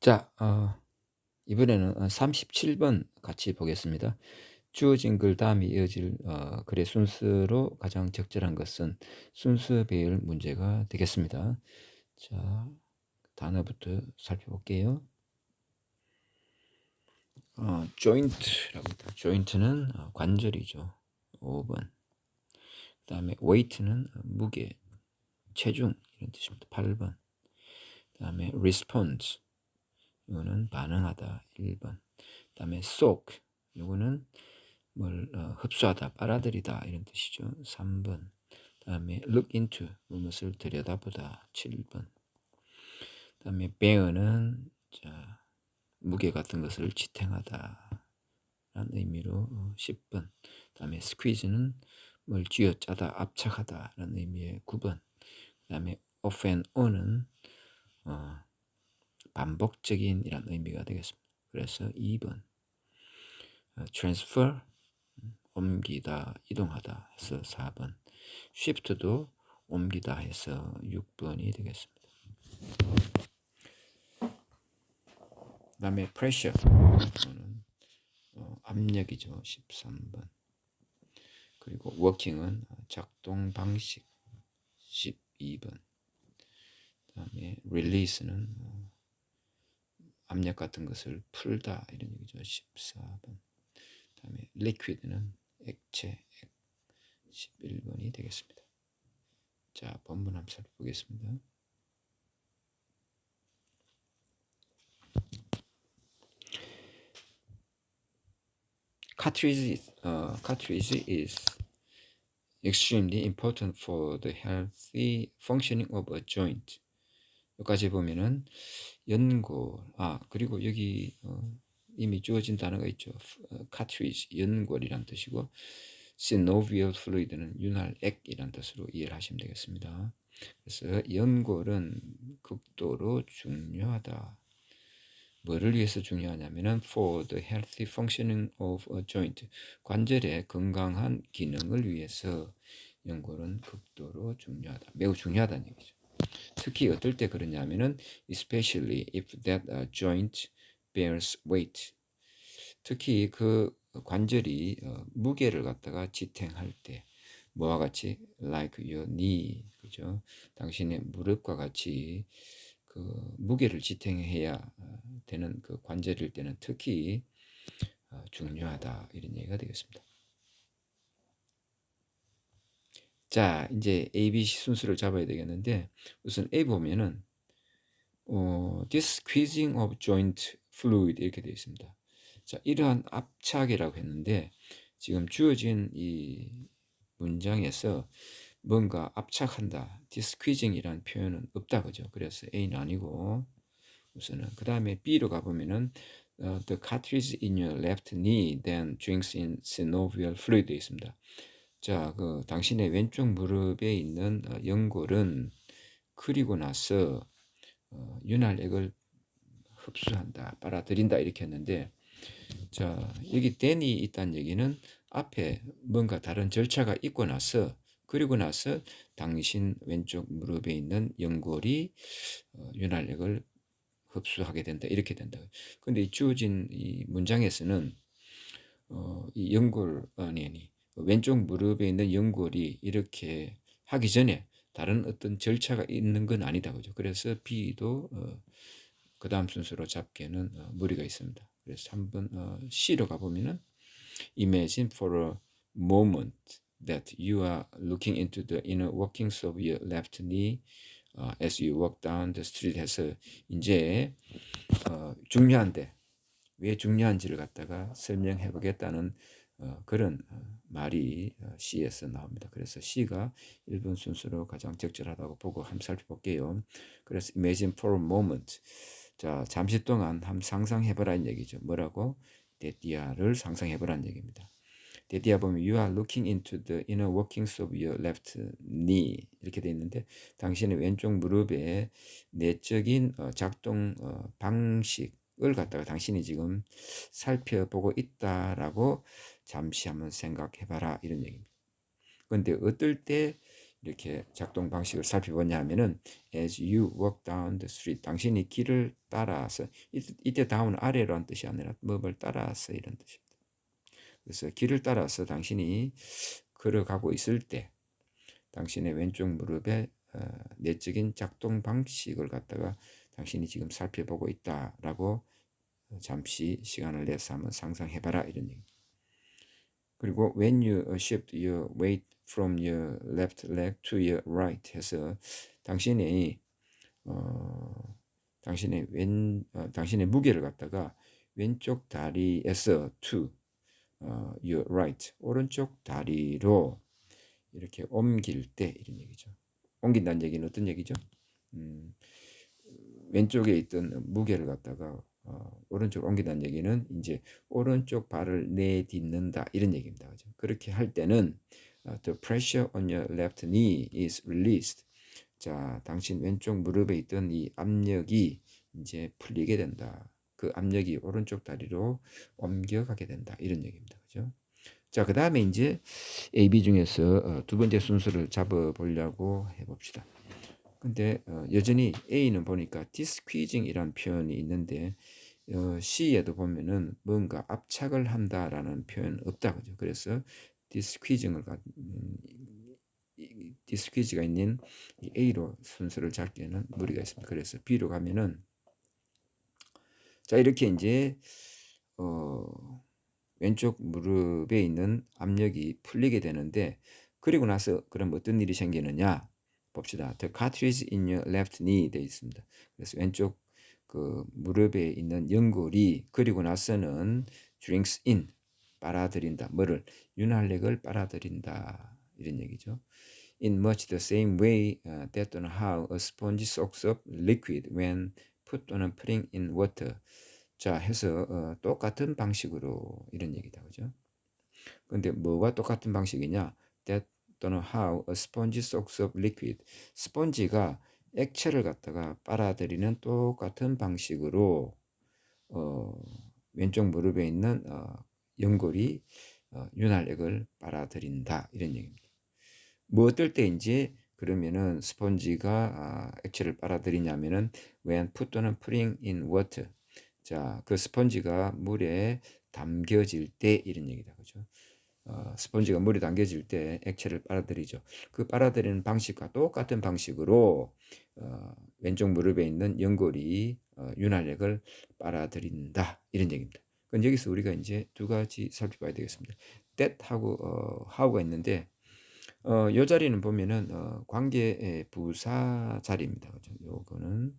자, 어, 이번에는 37번 같이 보겠습니다. 주어진 글 다음에 이어질 어, 글의 순서로 가장 적절한 것은 순서 배열 문제가 되겠습니다. 자, 단어부터 살펴볼게요. 어, joint라고 합니다. joint는 어, 관절이죠. 5번. 그 다음에 weight는 무게, 체중 이런 뜻입니다. 8번. 그 다음에 response 이거는 반응하다 1번. 그 다음에 soak 이거는 뭘 어, 흡수하다, 빨아들이다 이런 뜻이죠. 3번. 그 다음에 look into 무엇을 들여다보다 7번. 그 다음에 bear는 자, 무게 같은 것을 지탱하다 라는 의미로 10번. 그 다음에 squeeze는 뭘 쥐어짜다, 압착하다 라는 의미의 9번. 그 다음에 off and on은 어, 반복적인 이란 의미가 되겠습니다. 그래서 2번 어, transfer 옮기다, 이동하다 해서 4번 shift도 옮기다 해서 6번이 되겠습니다. 그 다음에 pressure 어, 압력이죠. 13번 그리고 working은 작동 방식 12번 그 다음에 release는 어, 압력 같은 것을 풀다 이런 얘기죠. 14번. 다음에 liquid는 액체, 액 11번이 되겠습니다. 자, 본문 한번 살펴보겠습니다. cartridge, uh, cartridge is extremely important for the healthy functioning of a joint. 여기까지 보면은 연골, 아 그리고 여기 어, 이미 주어진 단어가 있죠. 어, cartridge, 연골이란 뜻이고 synovial fluid는 윤활액이란 뜻으로 이해를 하시면 되겠습니다. 그래서 연골은 극도로 중요하다. 뭐를 위해서 중요하냐면은 for the healthy functioning of a joint 관절의 건강한 기능을 위해서 연골은 극도로 중요하다. 매우 중요하다는 얘기죠. 특히 어떨 때 그러냐면은 especially if that uh, joint bears weight. 특히 그 관절이 어, 무게를 갖다가 지탱할 때 뭐와 같이 like your knee 그죠? 당신의 무릎과 같이 그 무게를 지탱해야 어, 되는 그 관절일 때는 특히 어, 중요하다 이런 얘기가 되겠습니다. 자, 이제 A, B, C 순서를 잡아야 되겠는데 우선 A 보면은 어, this squeezing of joint fluid 이렇게 되어 있습니다. 자, 이러한 압착이라고 했는데 지금 주어진 이 문장에서 뭔가 압착한다, 디스퀴징이라는 표현은 없다 그죠? 그래서 A는 아니고 우선은 그 다음에 B로 가보면은 uh, the cartridge in your left knee then drinks in synovial fluid 되어 있습니다. 자, 그 당신의 왼쪽 무릎에 있는 어, 연골은 그리고 나서 어, 윤활액을 흡수한다, 빨아들인다 이렇게 했는데 자, 여기 댄이 있다는 얘기는 앞에 뭔가 다른 절차가 있고 나서 그리고 나서 당신 왼쪽 무릎에 있는 연골이 어, 윤활액을 흡수하게 된다 이렇게 된다. 근데 이 주어진 이 문장에서는 어, 이 연골 아니 아니 왼쪽 무릎에 있는 연골이 이렇게 하기 전에 다른 어떤 절차가 있는 건 아니다 그죠. 그래서 B도 어, 그 다음 순서로 잡기에는 어, 무리가 있습니다. 그래서 한번 어, C로 가보면은 Imagine for a moment that you are looking into the inner workings of your left knee uh, as you walk down the street 해서 이제 어, 중요한데 왜 중요한지를 갖다가 설명해 보겠다는 어, 그런 어, 말이 어, C에서 나옵니다. 그래서 C가 1번 순서로 가장 적절하다고 보고 한번 살펴볼게요. 그래서 imagine for a moment. 자, 잠시 동안 한번 상상해보라는 얘기죠. 뭐라고? 데디아를 상상해보라는 얘기입니다. 데디아 보면 you are looking into the inner workings of your left knee 이렇게 돼 있는데 당신의 왼쪽 무릎의 내적인 작동 방식을 갖다가 당신이 지금 살펴보고 있다라고 잠시 한번 생각해봐라 이런 얘기입니다. 그런데 어떨 때 이렇게 작동 방식을 살펴보냐 하면은 as you walk down the street 당신이 길을 따라서 이때 다음은 아래로한 뜻이 아니라 뭐를 따라서 이런 뜻입니다. 그래서 길을 따라서 당신이 걸어가고 있을 때 당신의 왼쪽 무릎에 어, 내적인 작동 방식을 갖다가 당신이 지금 살펴보고 있다라고 잠시 시간을 내서 한번 상상해봐라 이런 얘기. 그리고 when you shift your weight from your left leg to your right 해서 당신이 어, 당신의 왼 어, 당신의 무게를 갖다가 왼쪽 다리에서 to 어, your right 오른쪽 다리로 이렇게 옮길 때 이런 얘기죠. 옮긴다는 얘기는 어떤 얘기죠? 음, 왼쪽에 있던 무게를 갖다가 어, 오른쪽 옮긴다는 얘기는 이제 오른쪽 발을 내딛는다 이런 얘기입니다. 그죠? 그렇게 할 때는 uh, the pressure on your left knee is released. 자, 당신 왼쪽 무릎에 있던 이 압력이 이제 풀리게 된다. 그 압력이 오른쪽 다리로 옮겨가게 된다. 이런 얘기입니다. 그죠? 자, 그 다음에 이제 AB 중에서 어, 두 번째 순서를 잡아보려고 해봅시다. 근데 어, 여전히 A는 보니까 디스퀴징이라는 표현이 있는데 어, C에도 보면은 뭔가 압착을 한다라는 표현 없다 그죠. 그래서 디스퀴징을 음, 디스퀴즈가 있는 A로 순서를 잡기에는 무리가 있습니다. 그래서 B로 가면은 자 이렇게 이제 어, 왼쪽 무릎에 있는 압력이 풀리게 되는데 그리고 나서 그럼 어떤 일이 생기느냐 봅시다. The cartridge in your left knee 되어 있습니다. 그래서 왼쪽 그 무릎에 있는 연골이 그리고 나서는 drinks in 빨아들인다. 뭐를 윤활력을 빨아들인다. 이런 얘기죠. In much the same way uh, that on how a sponge soaks up liquid when put a putting in water. 자, 해서 어, 똑같은 방식으로 이런 얘기다. 그죠? 근데 뭐가 똑같은 방식이냐? that 또는 how a sponge soaks up liquid. 스펀지가 액체를 갖다가 빨아들이는 똑같은 방식으로 어, 왼쪽 무릎에 있는 어, 연골이 어, 윤활액을 빨아들인다 이런 얘기입니다. 뭐 어떨 때인지 그러면은 스펀지가 아, 액체를 빨아들이냐면은 when put 또는 putting in water 자, 그 스펀지가 물에 담겨질 때 이런 얘기다. 그죠? 어, 스펀지가 물에 담겨질 때 액체를 빨아들이죠. 그 빨아들이는 방식과 똑같은 방식으로 어, 왼쪽 무릎에 있는 연골이 어, 윤활력을 빨아들인다. 이런 얘기입니다. 그건 여기서 우리가 이제 두 가지 살펴봐야 되겠습니다. that하고 어, how가 있는데 어, 요 자리는 보면은 어, 관계 부사 자리입니다. 그죠? 요거는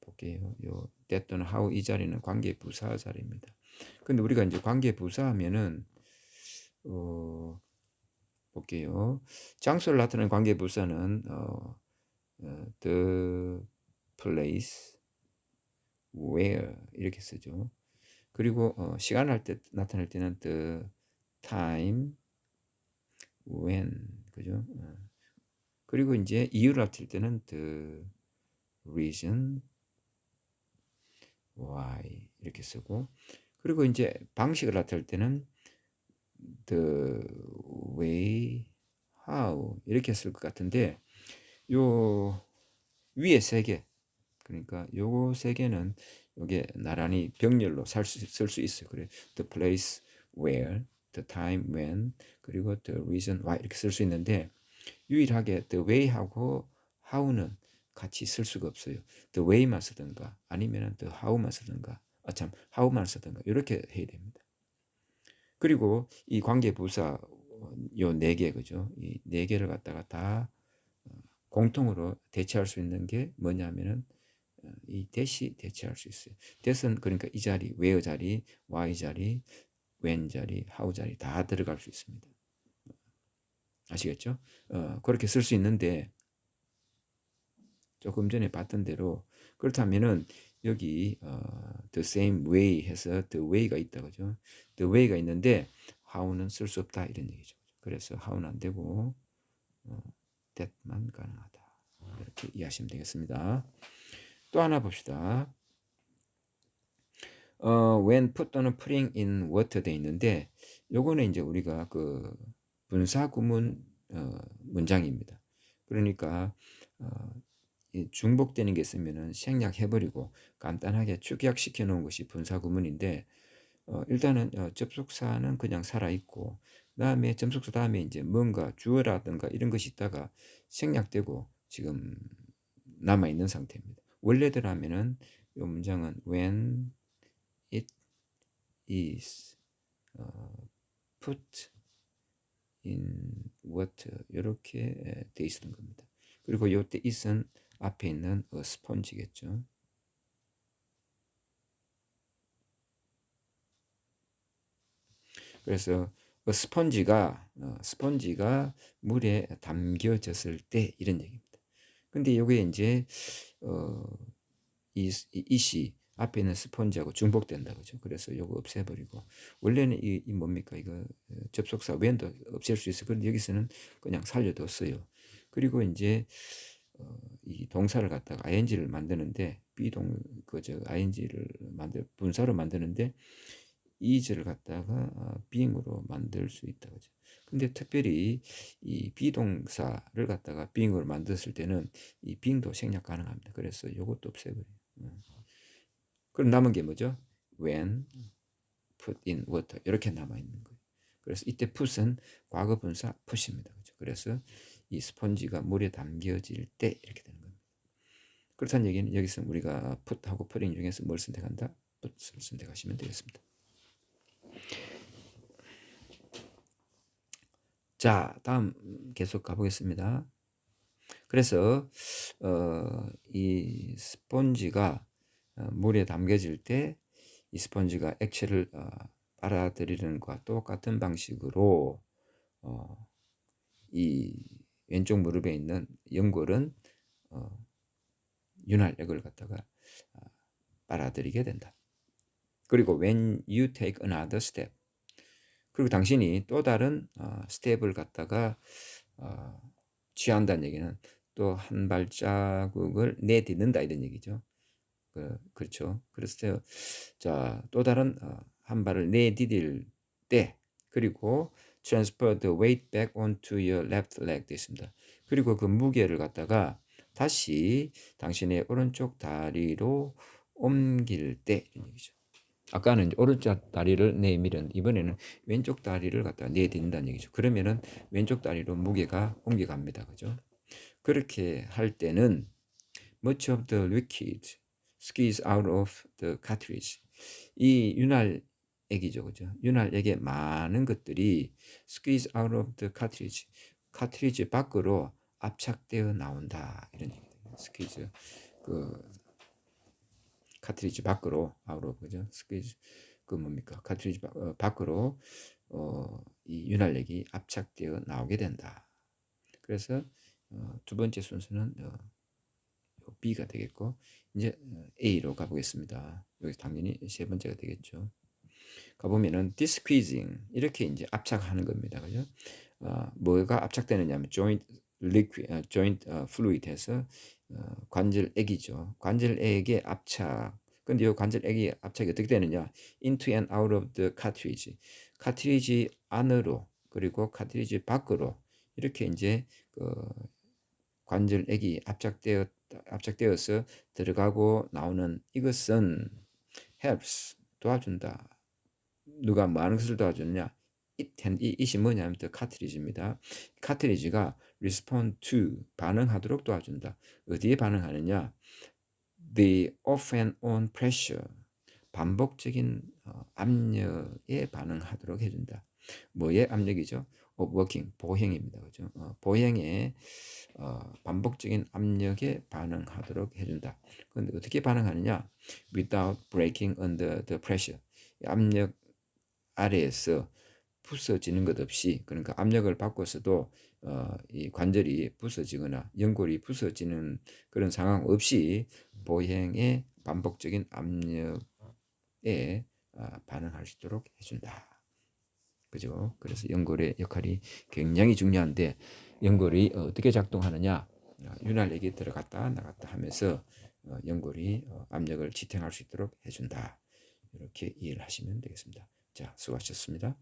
볼게요. 요 that 또는 how 이 자리는 관계 부사 자리입니다. 근데 우리가 이제 관계 부사 하면은 어, 볼게요. 장소를 나타내는 관계 부사는 어, 어, the place, where 이렇게 쓰죠. 그리고 어, 시간을 할때 나타낼 때는 the time, when 그죠? 어. 그리고 이제 이유를 나타낼 때는 the reason, why 이렇게 쓰고 그리고 이제 방식을 나타낼 때는 the way, how 이렇게 쓸 것 같은데 요 위에 세 개 그러니까 요거 세 개는 요게 나란히 병렬로 쓸 수 있어요. 그래 the place where, the time when 그리고 the reason why 이렇게 쓸 수 있는데 유일하게 the way하고 how는 같이 쓸 수가 없어요. the way만 쓰든가 아니면 the how만 쓰든가 아참 how만 쓰든가 이렇게 해야 됩니다. 그리고 이 관계 부사 요 네 개 그죠? 이 네 개를 갖다가 다 어, 공통으로 대체할 수 있는 게 뭐냐면은 어, 이 대시 대체할 수 있어요. 대은 그러니까 이 자리, where 자리, why 자리, when 자리, how 자리 다 들어갈 수 있습니다. 아시겠죠? 어, 그렇게 쓸 수 있는데 조금 전에 봤던 대로 그렇다면은 여기 어, the same way 해서 the way가 있다 그죠? the way가 있는데 how는 쓸 수 없다 이런 얘기죠. 그래서 how는 안 되고 어, that만 가능하다. 이렇게 이해하시면 되겠습니다. 또 하나 봅시다. 어, when put 또는 putting in water 돼 있는데 요거는 이제 우리가 그 분사 구문 어, 문장입니다. 그러니까 어, 중복되는 게 있으면은 생략해버리고 간단하게 축약시켜 놓은 것이 분사 구문인데 어, 일단은 어, 접속사는 그냥 살아 있고 그다음에 접속사 다음에 이제 뭔가 주어라든가 이런 것이 있다가 생략되고 지금 남아 있는 상태입니다. 원래대로하면은 이 문장은 when it is 어, put in water 이렇게 돼 있었던 겁니다. 그리고 요때 is은 앞에 있는 어, 스펀지겠죠. 그래서 그 스펀지가 어, 스펀지가 물에 담겨졌을 때 이런 얘기입니다. 근데 요게 이제 어, 이, 이시 앞에 있는 스펀지하고 중복된다 그죠? 그래서 요거 없애버리고 원래는 이, 이 뭡니까 이거 어, 접속사 웬도 없앨 수 있어. 그런데 여기서는 그냥 살려뒀어요. 그리고 이제 어, 이 동사를 갖다가 ing를 만드는데 비동 그저 ing를 만들 분사로 만드는데 is를 갖다가 being으로 만들 수 있다 그죠. 근데 특별히 이 비동사를 갖다가 being으로 만들었을 때는 이 being도 생략 가능합니다. 그래서 이것도 없애버려요. 어. 그럼 남은 게 뭐죠? when put in water 이렇게 남아 있는 거예요. 그래서 이때 put은 과거 분사 put입니다. 그죠? 그래서 이 스펀지가 물에 담겨질 때 이렇게 되는 겁니다. 그렇다는 얘기는 여기서 우리가 put하고 putting 중에서 뭘 선택한다? put을 선택하시면 되겠습니다. 자, 다음 계속 가보겠습니다. 그래서 어, 이 스펀지가 어, 물에 담겨질 때 이 스펀지가 액체를 어, 빨아들이는 것과 똑같은 방식으로 어, 이 왼쪽 무릎에 있는 연골은 어, 윤활액을 갖다가 어, 빨아들이게 된다. 그리고 when you take another step 그리고 당신이 또 다른 어, 스텝을 갖다가 어, 취한다는 얘기는 또 한 발자국을 내딛는다 이런 얘기죠. 그, 그렇죠. 그래서 자또 다른 어, 한 발을 내디딜 때 그리고 transfer the weight back onto your left leg 됐습니다. 그리고 그 무게를 갖다가 다시 당신의 오른쪽 다리로 옮길 때 얘기죠. 아까는 오른쪽 다리를 내밀은 이번에는 왼쪽 다리를 갖다 내딛는다는 얘기죠. 그러면은 왼쪽 다리로 무게가 옮겨갑니다. 그죠? 그렇게 할 때는 much of the liquid squeeze out of the cartridge. 이 윤활 액이죠. 그죠? 윤활액의 많은 것들이 squeeze out of the cartridge. 카트리지 밖으로 압착되어 나온다. 이런 얘기입니다. 스퀴즈 그 카트리지 밖으로 아우로 그죠? 스퀴즈 그 뭡니까? 카트리지 어, 밖으로 어, 이 윤활력이 압착되어 나오게 된다. 그래서 어, 두 번째 순서는 어, B가 되겠고 이제 어, A로 가보겠습니다. 여기 당연히 세 번째가 되겠죠. 가보면은 디스퀴징 이렇게 이제 압착하는 겁니다. 그죠? 어, 뭐가 압착되느냐면 joint liquid, 어, joint 어, fluid에서 어, 관절액이죠. 관절액의 압착. 근데 이 관절액이 압착이 어떻게 되느냐? into and out of the cartridge. 카트리지 안으로 그리고 카트리지 밖으로 이렇게 이제 그 관절액이 압착되어 압착되어서 들어가고 나오는 이것은 helps 도와준다. 누가 뭐 하는 것을 도와주느냐? 이, 이 it이 뭐냐면 카트리지입니다. 카트리지가 respond to 반응하도록 도와준다. 어디에 반응하느냐? The off and on pressure 반복적인 어, 압력에 반응하도록 해준다. 뭐의 압력이죠? of working 보행입니다. 그죠? 어, 보행에 어, 반복적인 압력에 반응하도록 해준다. 그런데 어떻게 반응하느냐? Without breaking under the pressure 압력 아래에서 부서지는 것 없이 그러니까 압력을 받고서도 어, 이 관절이 부서지거나 연골이 부서지는 그런 상황 없이 보행의 반복적인 압력에 어, 반응할 수 있도록 해준다. 그죠? 그래서 연골의 역할이 굉장히 중요한데 연골이 어떻게 작동하느냐? 어, 윤활력이 들어갔다 나갔다 하면서 어, 연골이 어, 압력을 지탱할 수 있도록 해준다. 이렇게 이해를 하시면 되겠습니다. 자, 수고하셨습니다.